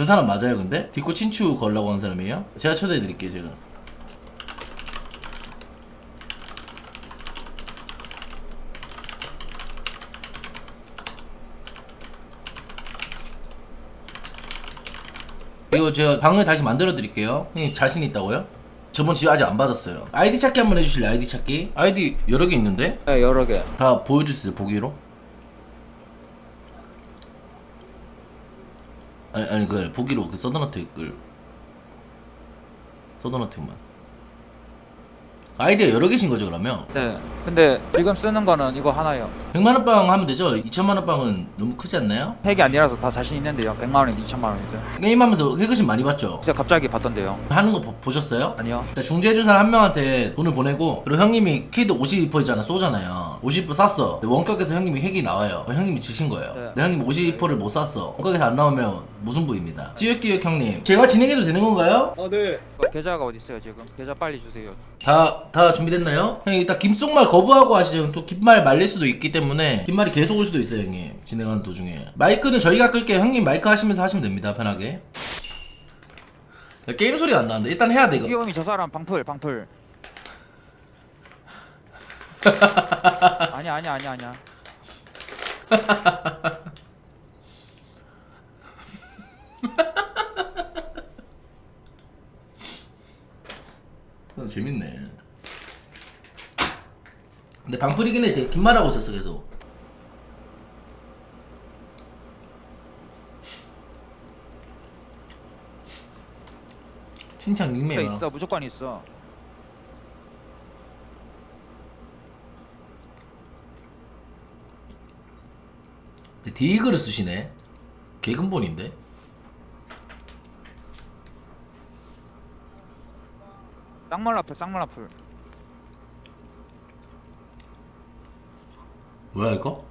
저 사람 맞아요 근데? 뒷고 친추 걸라고 하는 사람이에요? 제가 초대해드릴게요 지금 이거 제가 방을 다시 만들어 드릴게요 형님 자신 있다고요? 저번 지금 아직 안 받았어요 아이디 찾기 한번 해주실래요 아이디 찾기? 아이디 여러 개 있는데? 네, 여러 개. 다 보여주세요 보기로 아니 아니 그 보기로 그 서든어택을 서든어택만 아이디가 여러 개신 거죠 그러면 네. 근데 지금 쓰는 거는 이거 하나요. 100만 원 빵 하면 되죠 2천만 원 빵은 너무 크지 않나요? 핵이 아니라서 다 자신 있는데요. 100만 원인데 2천만 원인데. 게임하면서 회그신 많이 받죠? 진짜 갑자기 봤던데요. 하는 거 보, 보셨어요? 아니요. 일단 중재해준 사람 한 명한테 돈을 보내고 그리고 형님이 키드 50%잖아 쏘잖아요 50% 쌌어 원격에서 형님이 핵이 나와요 그럼 형님이 지신 거예요 네. 근데 형님이 50%를 못 쌌어 원격에서 안 나오면 무슨 부입니다 찌역찌역 형님 제가 진행해도 되는 건가요? 아 네. 이거 계좌가 어디 있어요 지금? 계좌 빨리 주세요. 다, 다 준비됐나요? 형님 일단 김속말 거부하고 하시죠. 또 긴말 말릴 수도 있기 때문에 긴말이 계속 올 수도 있어요 형님. 진행하는 도중에. 마이크는 저희가 끌게요. 형님 마이크 하시면서 하시면 됩니다 편하게. 야, 게임 소리가 안 나는데. 일단 해야 돼 이거. 귀여움이 저 사람 방풀 방풀. 아니야 아니야 아니야 아니야. 어, 재밌네. 근데 방풀이긴 해. 제가 긴말하고 있었어 계속. 칭찬 있어 닉네임. 있어 무조건 있어. 근데 디그를 쓰시네. 개근본인데. 쌍말라풀 쌍말라풀. 뭐야 이거?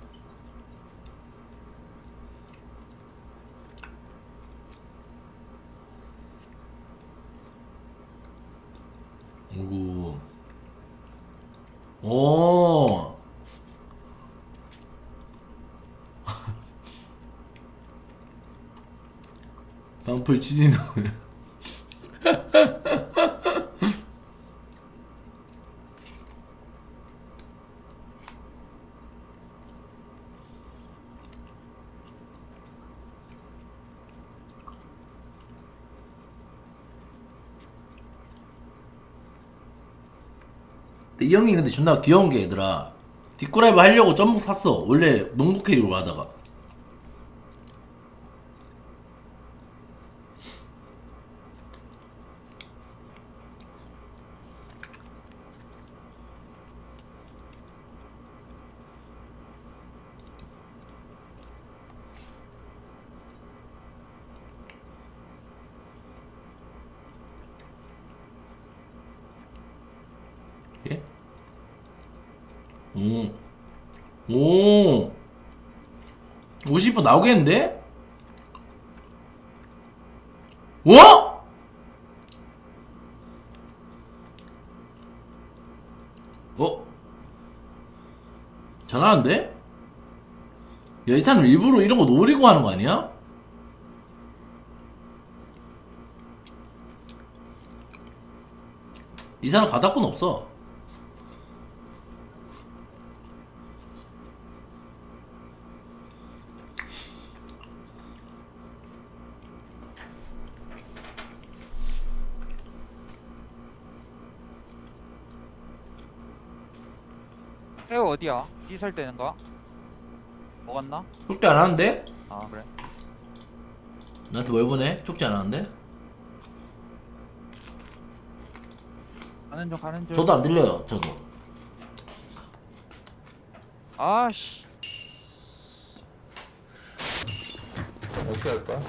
오. 방풀 치즈노. 근데 이 형이 근데 존나 귀여운 게 얘들아. 뒷구라이브 하려고 점목 샀어. 원래 농구 캐리로 하다가 50% 나오겠는데? 와? 어? 잘하는데? 야, 이 사람 일부러 이런 거 노리고 하는 거 아니야? 이 사람 가닥군 없어. 어디야? 이살 때는 거? 먹었나? 쪽지 안 하는데? 아 그래. 나한테 뭘 보내? 쪽지 안 하는데? 가는 중 가는 중. 저도 안 들려요, 저도. 아씨. 어떻게 할 거야?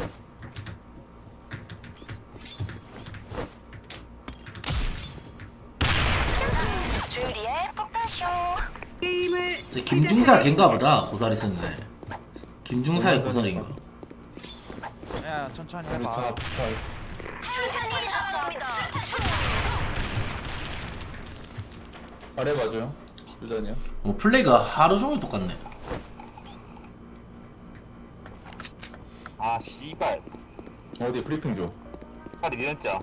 주리의 폭탄쇼 저 김중사 걘가 보다, 고사리 쓰는데. 김중사의 고사리인가? 야 천천히 우리 해봐. 아래 봐줘요. 유전이요. 뭐 플레이가 하루 종일 똑같네. 아 씨발 어디 브리핑 줘. 팔이 미연자.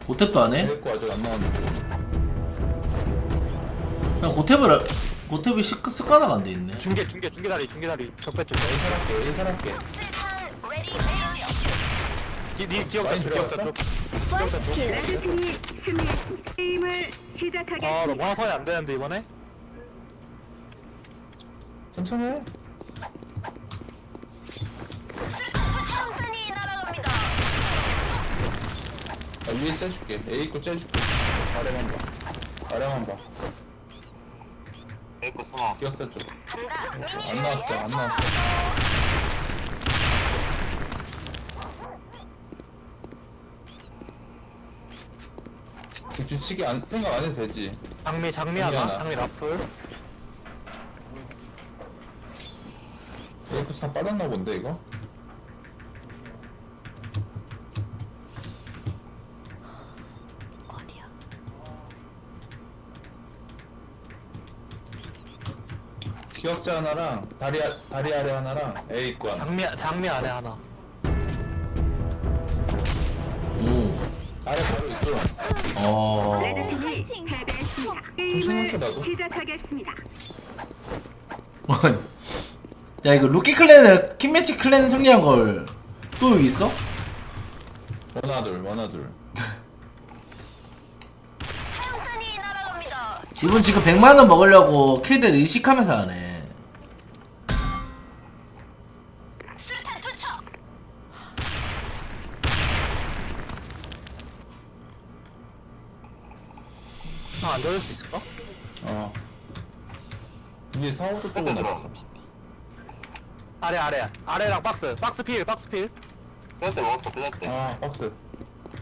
고탭도 안 해? 데리고 아직 안 나왔는데. 그냥 고탭을 고탭이 식- 습관화가 안 돼 있네 중계 중계 중계 다리 중계 다리 적배 쪽. A 살할게. 술탄 레디 레디 니 기억자 쪽 기억자? 쪽. 기억자 쪽. 레드팀이 승리했습니다. 게임을 시작하겠습니다. 아 너무 화살이 안 되는데 이번에? 천천히 해. 술탄이 날아갑니다 아, 위에 째줄게. A 입고 째줄게. 아래만 봐. 아래만 봐. 에이코 스마. 기억자 쪽. 안 나왔어. 안 나왔어. 그 뒤치기 안, 생각 안 해도 되지. 장미 장미 하나. 장미 라플. 에이쿠스 다 빠졌나 본데, 이거? 기억자 하나랑 다리, 아- 다리 아래 하나랑 A 입고 하나. 장미 장미 안에 하나. 오. 아래 바로 있어. 어. 레드팀이 패배했습니다. 게임을 정신 나도. 시작하겠습니다. 야 이거 루키 클랜에 킹매치 클랜 승리한 걸 또 여기 있어? 원하 둘, 원하 둘. 술탄이 날아갑니다 이분 지금 100만 원 먹으려고 킬들 의식하면서 하네 사오도 쪽으로 들어. 나갔어. 아래 아래 아래랑 박스 박스 필 박스 필 삐한테 먹었어, 삐한테. 아, 박스.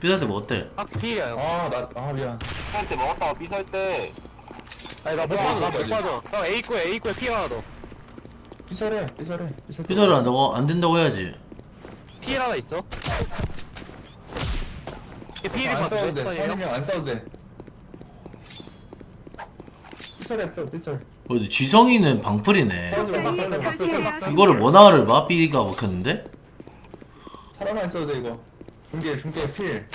삐한테 뭐 어때? 박스 필이야 형. 아, 나, 아, 미안. 삐한테 먹었다가 삐살 때. 아니 나 못 아, 빠져 나못 여기까지. 빠져. 형 A 구에 A 구에 피 하나 더. 삐설해, 삐설해. 삐설. 삐설을 너가 안 된다고 해야지 필 하나 있어. 이게 필이 안 맞지? 싸워도 돼. 선이 형? 형안 싸워도 돼. 삐설해, 또 삐설. 어디 지성이는 방풀이네 박스 박스. 박스. 이거를 원화를 봐? B가 먹혔는데? 사람만 있어도 돼, 이거. 중계, 중계, 필.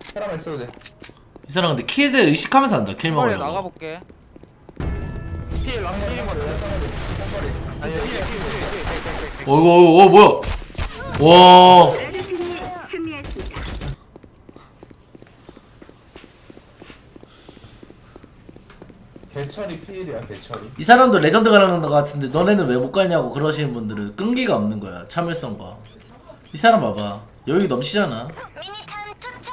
사람만 있어도 돼. 이 사람 근데 킬들 의식하면서 한다 킬 빨리 먹으려고 나가볼게 같아. 쌍거리, 쌍거리. 아니 필필 필. 어이구 어이구 어 뭐야 와 레드팀이 승리했습니다. 개철이 필이야, 개철이. 이 사람도 레전드 가라는 것 같은데 너네는 왜 못 가냐고 그러시는 분들은 끈기가 없는 거야 참을성과 이 사람 봐봐 여유 넘치잖아 미니탄 투척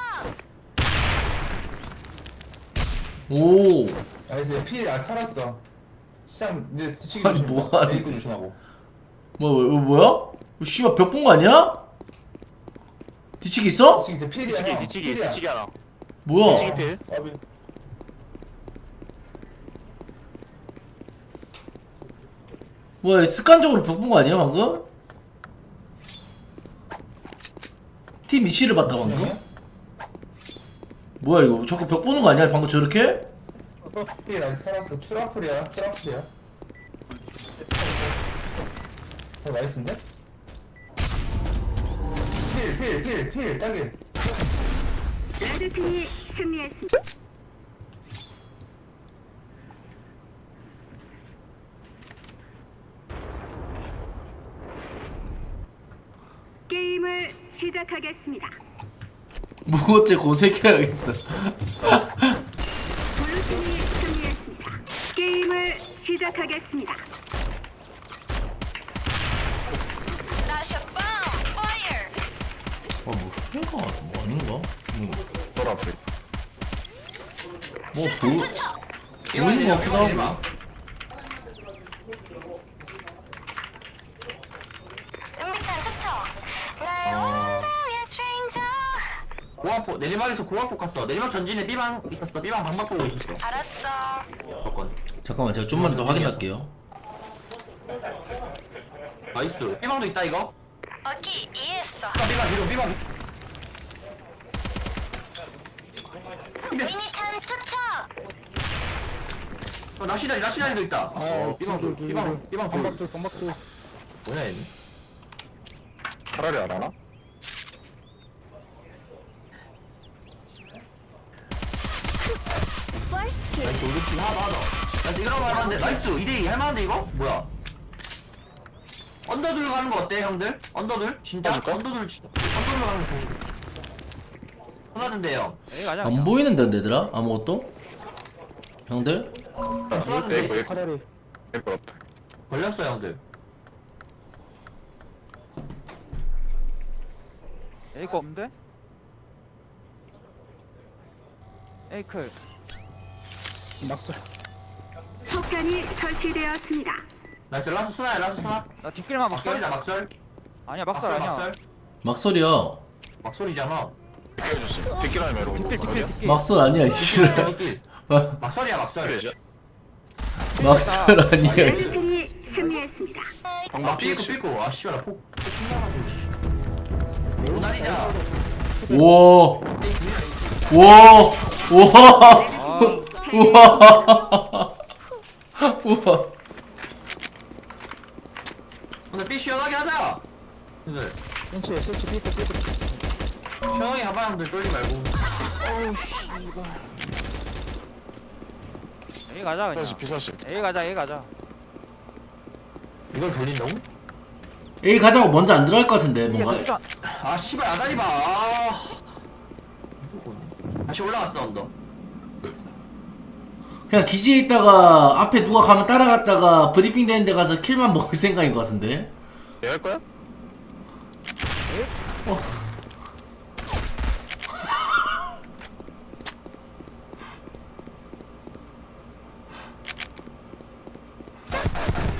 오 아, 이제 필, 아, 살았어. 시장, 이제 뒤치기 아니, 조심. 뭐 하는. 조심하고. 뭐, 뭐 뭐야? 어, 씨발 벽 본 거 아니야? 뒤치기 있어? 뒤치기 이제 필이야, 뒤치기 형. 뒤치기. 뒤치기 하나. 뭐야? 뒤치기 필. 뭐야 습관적으로 벽본거 아니야 방금? 팀 이치를 봤다 방금? 뭐야 이거 자꾸 벽 보는 거 아니야 방금 저렇게? 필, 아직 살았어. 트러플이야, 트러플이야. 어, 나이스인데? 필, 필, 필, 필, 딱일. 레드팀이 승리했습니다. 게임을 시작하겠습니다. 무어째 고색해야겠다 블루팀이 승리했습니다. 게임을 시작하겠습니다. 파이어 아뭐 그런가 뭐 아닌가? 뭐, 돌 앞에. 뭐 보, 보이는 거 같기도 하고 고압포 내리막에서 고압포 갔어. 내리막 전진에 삐방 있었어. 삐방 방박 보고 있었어. 알았어. 조건. 잠깐만 제가 좀만 더 확인할게요. 나이스. 삐방도 있다 이거? 오케이 이해했어. 삐방 뒤로 삐방. 미니탄 투척. 어, 낚시다리 낚시다리도 있다. 어 삐방 둘 삐방 삐방 방박돌 방박돌. 뭐냐 얘는? 차라리 안 하나? 더 하자 나이스 이거라고 할만한데 나이스 2대2 할만한데 이거? 뭐야 언더들 가는 거 어때 형들? 언더들? 진짜? 해줄까? 언더들 진짜 언더들 가는 거 좋은 하나던데요 에이 가자 안. 보이는데 얘들아 아무것도? 형들? 쏘았는데 차라리 에이프 없다 걸렸어 형들 에이 거 없는데? 에이클 막사 폭탄이 설치되었습니다. 나이스 라스 스나야 라스 스나. 나 뒷길만 막설 막설이다 막설. 아니야 막설 아니야. 막설. 막설이야. 막설이잖아. 뒷길 아니면 이러고 뒷길 뒷길 뒷길. 막설 아니야 이씨 뒷길. 막- 막설이야 막설. 막설 아니야 레드팀이 승리했습니다. 아 삐고 삐고. 아 씨발 나폭 오다리자 우와 우와 우와 아 우와. 우와. 오늘 삐 시원하게 하자. 형들 센치 센치 삐끗 삐끗 시원하게 가봐 형들 쫄지 말고. 에이 가자 그냥. 피사시 에이 가자 에이 가자. 이걸 돌린다고? A 가자고 먼저 안 들어갈 것 같은데 뭔가. 아 씨발 아다리 봐. 아. 다시 올라갔어 언더 그냥 기지에 있다가 앞에 누가 가면 따라갔다가 브리핑 되는 데 가서 킬만 먹을 생각인 것 같은데? 얘할 거야?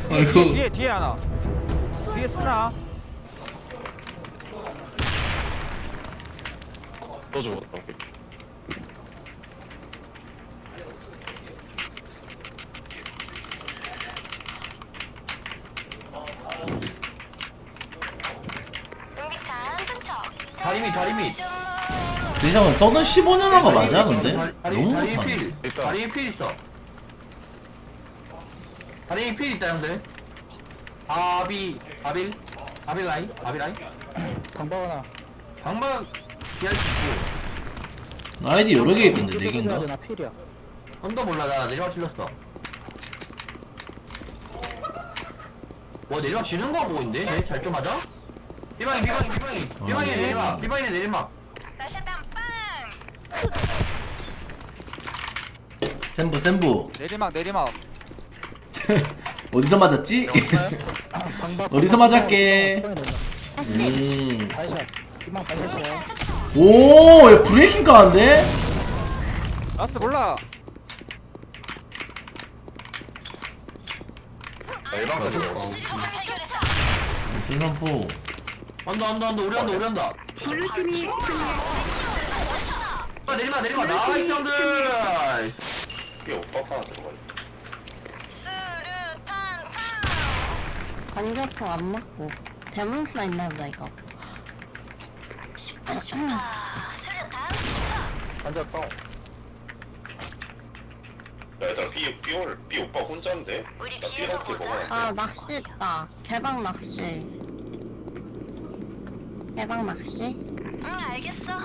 아이고 뒤에 뒤에 하나. 뒤에 쓰나? 또 죽었다. 은비탄 대장은 써는 15년화가 맞아 근데? 너무 못하네. 필 있다. 다리 필 있어. 다리 필 있다 형들 바비 바빌 바빌 라인? 바빌 라인? 방방 하나. 방방 기할 수 있고 아이디 여러 개 있던데 4개인가? 나 필이야. 언더 몰라 나 내리막 질렀어. 와 내리막 지는 거 보고 있는데? 잘 좀 하자 비방이 비방이 비방이 비방이 내리막. 비방이 내리막. 센부 센부 내리막 내리막 어디서 맞았지? 어디서 맞았게? 음. 발샷 희망 발샷이야 오, 야, 브레이킹 가는데? 라스 몰라 일방까지 수류탄 해결했다. 슬럼프. 언더 언더 언더 우리 언더 우리 언더 블루팀이 승리했습니다. 아, 내리막 내리막 나이스 형들 삐 오빠 하나 들어가 수류탄 관절포 안 맞고 대문수가 있나 보다 이거 파. 수류탄 투척. 완전 뻥야 얘들아 삐, 삐, 올, 삐 오빠 혼자인데? 우리 나 뒤에서 삐한테 보자. 먹어야 아 낚시 있다 개방 낚시 개방 낚시 응 알겠어.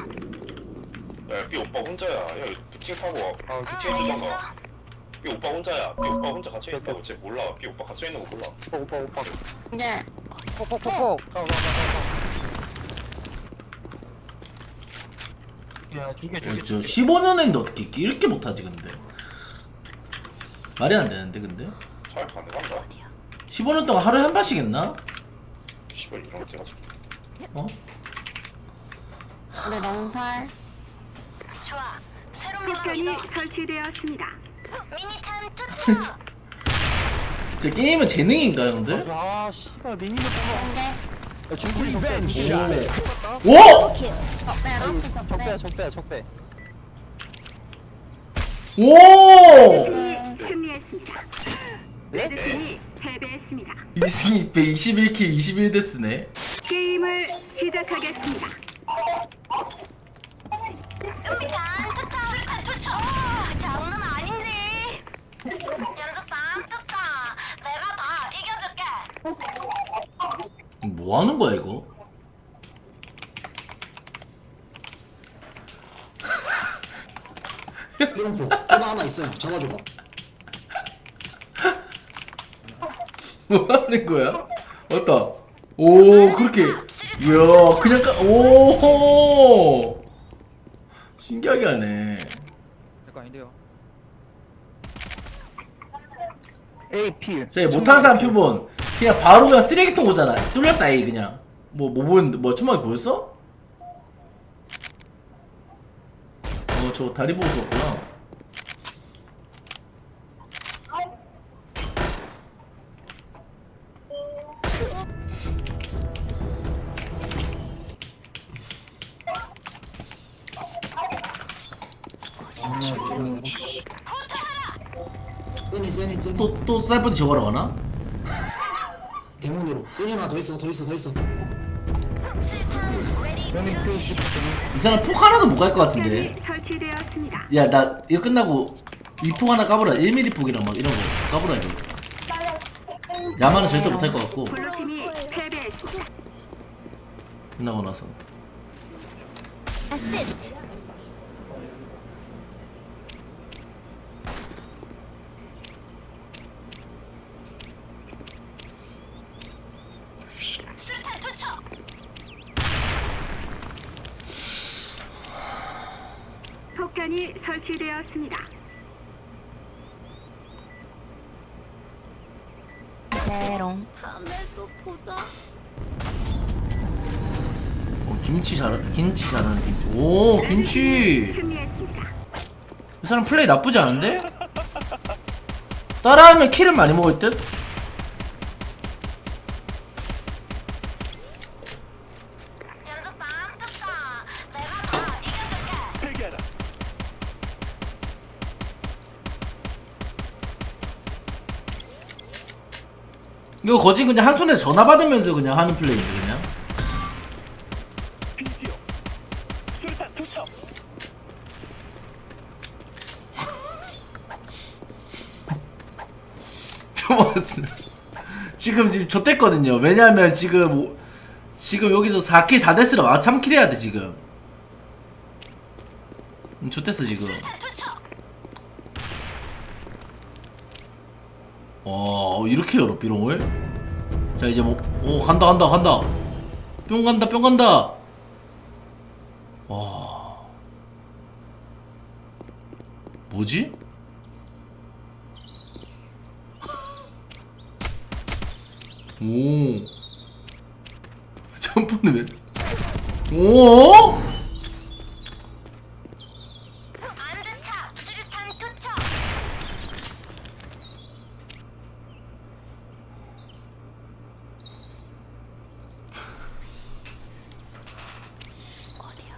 돼. 야, 삐 오빠 혼자야. 야, 부팅 타고 와. 아, 응 부팅. 해주던가. 삐 오빠 혼자야. 삐 오빠 혼자 갇혀 있다고. 쟤 몰라. 삐 오빠 갇혀 있는 거 몰라. 오빠 오빠 오빠 이제 폭폭폭폭 야 죽여 야, 저 15년인데 어떻게 이렇게 못하지 근데? 말이 안 되는데 근데? 잘 가능한가? 15년 동안 하루에 한 번씩 했나? 씨발 이런 거 돼가지고. 어? 우리 롱살 좋아. 새로운 폭탄이 미니탄 설치되었습니다. 투척. 저 게임은 재능인가 형들? 아 씨발 미니를 뽑아 근데 중距리 적배 오! 적배랑 적배 적배 적배 오! 팀이 승리했습니다. 레드 팀이 패배했습니다. 이승이 121킬 21데스네 게임을 시작하겠습니다. 안타깝다. 뭐 하는 거야 이거? 이런 쪽 하나 하나 있어요. 잡아줘봐. 뭐 하는 거야? 왔다. 오 그렇게. 이야 그냥 까. 오. 신기하게 하네. 내거 아닌데요 AP 자, 못하는 사람 표본. 그냥 바로 그냥 쓰레기통 오잖아. 뚫렸다, 이 그냥. 뭐, 뭐 보였는데, 뭐, 천막이 보였어? 어, 저 다리 보고 있었구나. 또, 또 쌀뻔이 저거러 가나? 대문으로 세니 하나 더 있어 더 있어 더 있어 이 사람 폭 하나도 못 갈 것 같은데. 폭탄이 설치되었습니다. 야, 나 이거 끝나고 이 폭 하나 까보라. 1mm 폭이랑 막 이런 거 까보라 이거. 야마는 절대 못 할 것 같고 블루팀이 패배했습니다. 끝나고 나서. 어 설치되었습니다. 메롱. 다음에 또 보자. 어, 김치 잘 김치 잘하는 김치. 오 김치. 승리했습니다. 이 사람 플레이 나쁘지 않은데? 따라하면 킬은 많이 먹을 듯? 이거 거진 그냥 한 손에 전화 받으면서 그냥 하는 플레이인데 그냥. 토마스 지금 지금 좆됐거든요. 왜냐면 지금 오- 지금 여기서 4킬 4데스로 아 3킬 해야 돼 지금. 음, 좆됐어 지금 투척. 어 이렇게 열어 삐롱을. 자 이제 뭐오 간다 간다 간다. 뿅 간다 뿅 간다. 와. 뭐지? 오. 점프는 왜? 오? 안드차. 수류탄 투척. 어디야?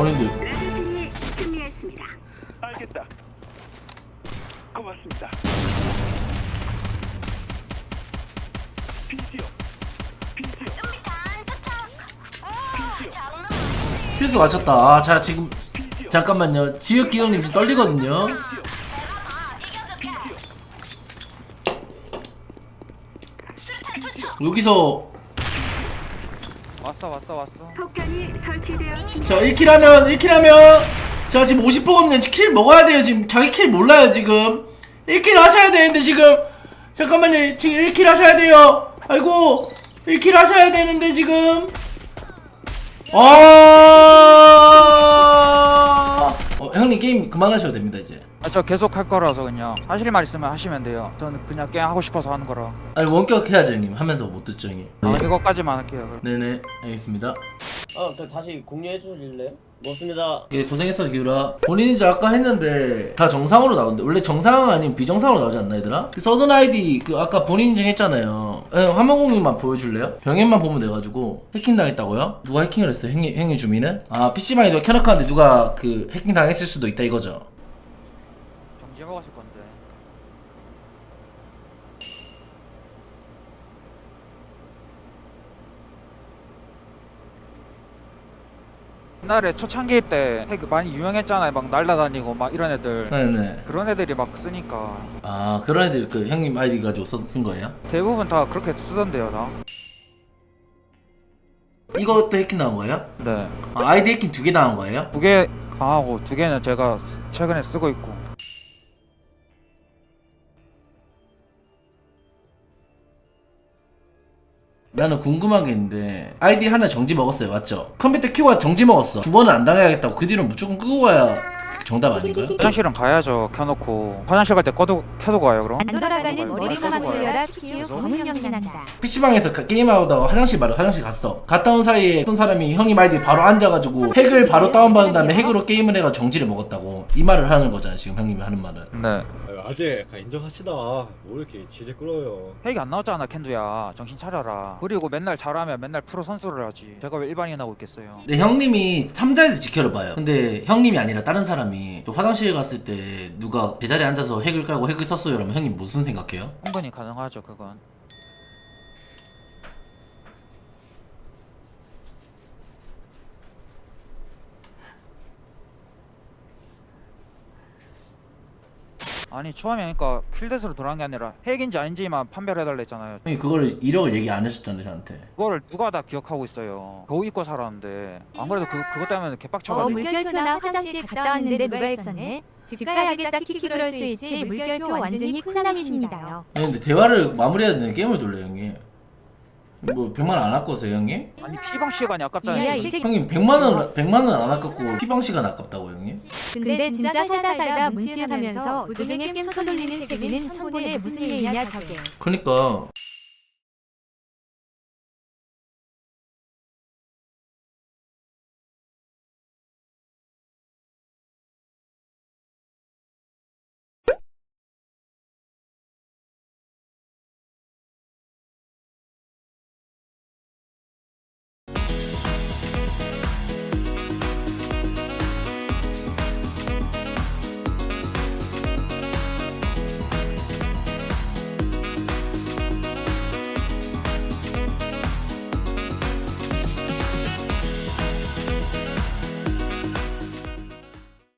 아닌데 레드팀이 승리했습니다. 알겠다. 고맙습니다. 아니지. 퀴즈 맞췄다. 아, 자 지금 잠깐만요. 지역 기억님 지금 떨리거든요. 여기서 왔어 왔어 왔어. 폭탄이 설치되었습니다. 자 1킬 하면 1킬 하면 자 지금 50%거든요 킬 먹어야 돼요 지금. 자기 킬 몰라요 지금. 1킬 하셔야 되는데 지금. 잠깐만요. 지금 1킬 하셔야 돼요. 아이고. 1킬 하셔야 되는데 지금. 아! 어, 형님 게임 그만하셔도 됩니다 이제 아, 저 계속 할 거라서 그냥 하실 말 있으면 하시면 돼요 저는 그냥 게임 하고 싶어서 하는 거라 아니 원격 해야죠 형님 하면서 못 듣죠 형님 아, 네. 이거까지만 할게요 그럼. 네네 알겠습니다 아, 그 다시 공유해 주실래요? 고맙습니다. 예, 고생했어 기우라 본인이 이제 아까 했는데 다 정상으로 나오는데 원래 정상 아니면 비정상으로 나오지 않나 얘들아? 그 서든 아이디 그 아까 본인 인증했잖아요 예, 화면 공유만 보여줄래요? 병행만 보면 돼가지고 해킹 당했다고요? 누가 해킹을 했어요? 행위, 행위 주민은? 아 PC방에 누가 켜놓고 하는데 누가 그 해킹 당했을 수도 있다 이거죠 정지하고 갔을 건데 옛날에 초창기 때 핵 많이 유명했잖아요. 막 날라다니고 막 이런 애들. 네네. 그런 애들이 막 쓰니까 아 그런 애들 그 형님 아이디 가지고 써- 쓴 거예요? 대부분 다 그렇게 쓰던데요, 다. 이것도 해킹 나온 거예요? 네. 아, 아이디 해킹 두 개 나온 거예요? 두개 방하고 두 개는 제가 쓰- 최근에 쓰고 있고. 나는 궁금한 게 있는데 아이디 하나 정지 먹었어요 맞죠? 컴퓨터 키고 와서 정지 먹었어 두 번은 안 당해야겠다고 그 뒤로 무조건 끄고 가야 정답 아닌가요? 화장실은 가야죠. 켜놓고 화장실 갈 때 꺼도 켜도 가요, 그럼? 안 돌아가는. 머리카락. 돌려라 키우 검은 연기 난다. PC방에서 게임하다가 화장실 바로 화장실 갔어 갔다 온 사이에 어떤 사람이 형님 아이디 바로 앉아가지고 핵을 바로 다운받은 다음에 핵으로 게임을 해가 정지를 먹었다고 이 말을 하는 거잖아 지금 형님이 하는 말은 네. 아재 약간 인정하시다 뭐 이렇게 질질 끌어요 핵이 안 나왔잖아, 캔두야. 정신 차려라. 그리고 맨날 잘하면 맨날 프로 선수를 하지. 제가 왜 일반인 하고 있겠어요? 근데 형님이 3자에서 지켜를 봐요 근데 형님이 아니라 다른 사람이 또 화장실 갔을 때 누가 제자리에 앉아서 핵을 깔고 핵을 썼어요 그러면 형님 무슨 생각해요? 충분히 가능하죠, 그건. 아니 처음에 그러니까 킬댓으로 들어간 게 아니라 핵인지 아닌지만 판별해달라 했잖아요. 형님 그거를 1억을 얘기 안 해줬잖아요 저한테. 그거를 누가 다 기억하고 있어요. 겨우 입고 살았는데. 안 그래도 그, 그것 때문에 어 개빡쳐가지고. 물결표나 화장실 갔다 왔는데 누가 했었네. 집 가야겠다 키키 그럴 수 있지 물결표 완전히 쿨남이십니다요. 아니, 근데 대화를 마무리해야 되는 게임을 돌려요 형님 뭐 100만 원 안 아까워서요 형님? 아니 피방 시간이 아깝다는 이야 얘기 이 새끼. 형님 100만 원 100만 원 안 아깝고 피방 시간 아깝다고 형님? 근데 진짜 살다 살다 문지하면서 부조중에 겜쳐 돌리는 새끼는 천본에 무슨 예의냐 저게. 그니까